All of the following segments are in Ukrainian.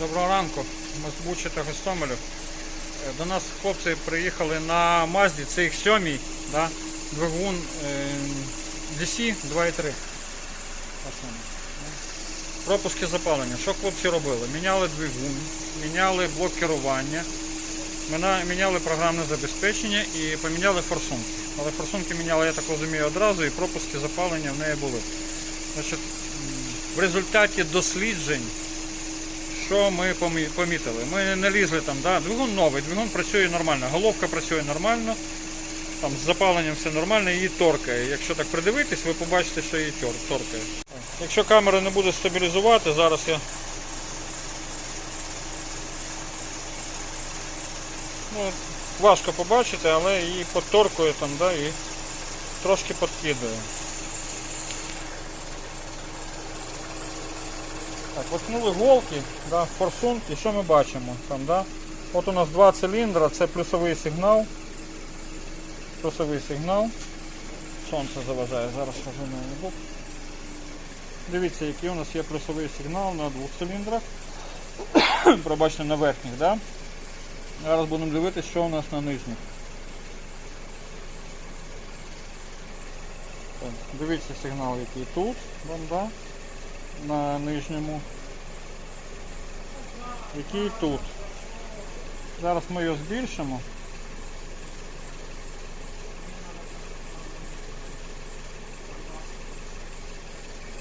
Доброго ранку. Ми з Бучі та Гостомелю. Е, До нас хлопці приїхали на Мазді, це їх сьомій, да? двигун е, DC 2.3. Пропуски запалення. Що хлопці робили? Міняли двигун, міняли блок керування, міняли програмне забезпечення і поміняли форсунки. Але форсунки міняли, я так розумію, одразу і пропуски запалення в неї були. Значить, в результаті досліджень що ми помітили? Ми не лізли там, да? двигун новий, двигун працює нормально, головка працює нормально, там з запаленням все нормально, її торкає. Якщо так придивитись, ви побачите, що її тор- торкає. Якщо камера не буде стабілізувати, зараз я. Ну, важко побачити, але її поторкує там, да, і трошки підкидує. Так, воткнули голки, да, форсунки, що ми бачимо? Там, да? От у нас два циліндра, це плюсовий сигнал. Плюсовий сигнал. Сонце заважає, зараз на бок. Дивіться, який у нас є плюсовий сигнал на двох циліндрах. Пробачте, на верхніх, да? Зараз будемо дивитися, що у нас на нижніх. Дивіться сигнал, який тут, вон, да? На нижньому. Який тут. Зараз ми його збільшимо.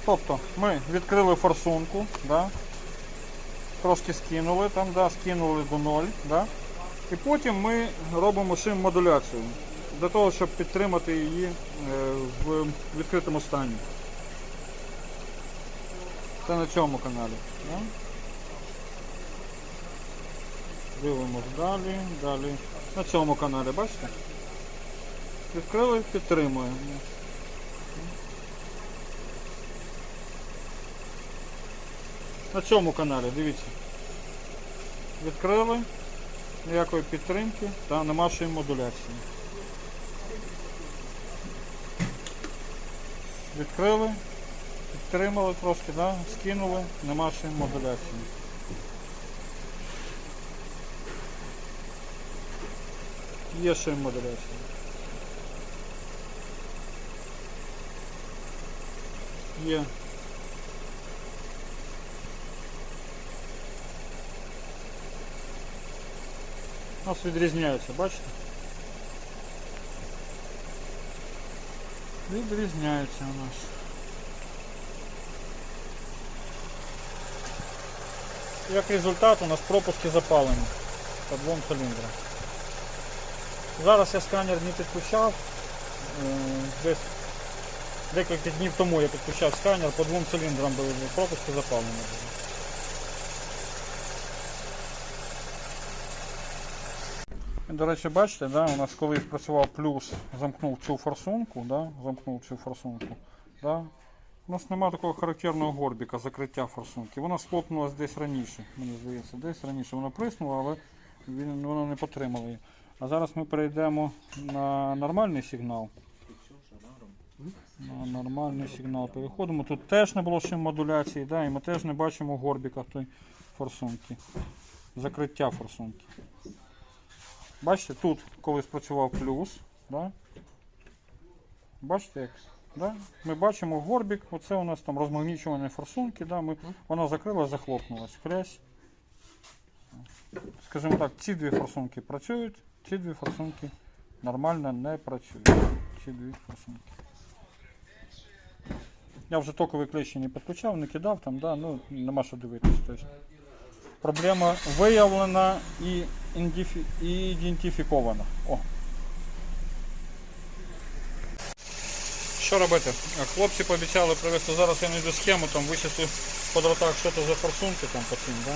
Тобто ми відкрили форсунку, да? трошки скинули, там, да, скинули до 0, да? і потім ми робимо шим модуляцію для того, щоб підтримати її е, в відкритому стані. Це на цьому каналі. Да? Дивимось далі, далі. На цьому каналі, бачите? Відкрили, підтримуємо. На цьому каналі, дивіться. Відкрили, ніякої підтримки та нема ще модуляції. Відкрили, підтримали трошки, да? скинули, нема ще модуляції. Є ще модуляція. Є. У нас відрізняється, бачите? Відрізняється у нас. Як результат у нас пропуски запалені по двом циліндрам. Зараз я сканер не підключав. Е, Десь декілька днів тому я підключав сканер, по двом циліндрам були пропуски запалені. До речі, бачите, да, у нас коли спрацював плюс, замкнув цю форсунку, да, замкнув цю форсунку, да, у нас немає такого характерного горбіка, закриття форсунки. Вона схлопнулась десь раніше, мені здається, десь раніше вона приснула, але він, вона не потримала її. А зараз ми перейдемо на нормальний сигнал. На нормальний сигнал переходимо. Тут теж не було ще модуляції, да, і ми теж не бачимо горбіка той форсунки. Закриття форсунки. Бачите, тут коли спрацював плюс, да? бачите як? Да? Ми бачимо горбік, оце у нас там розмагнічування форсунки, да? Ми, вона закрила, захлопнулась. Хрясь. Скажімо так, ці дві форсунки працюють, ці дві форсунки нормально не працюють. Ці дві форсунки. Я вже токовий клещ не підключав, не кидав там, да? ну нема що дивитися. Тобто, проблема виявлена і і ідентифікована. О. Що робити? Хлопці пообіцяли привезти. Зараз я знайду схему, там вичислю по дротах, що це за форсунки там по цим, да?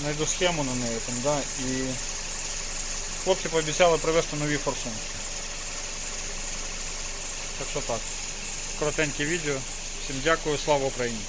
Знайду схему на неї там, да? І хлопці пообіцяли привезти нові форсунки. Так що так. Коротеньке відео. Всім дякую, слава Україні!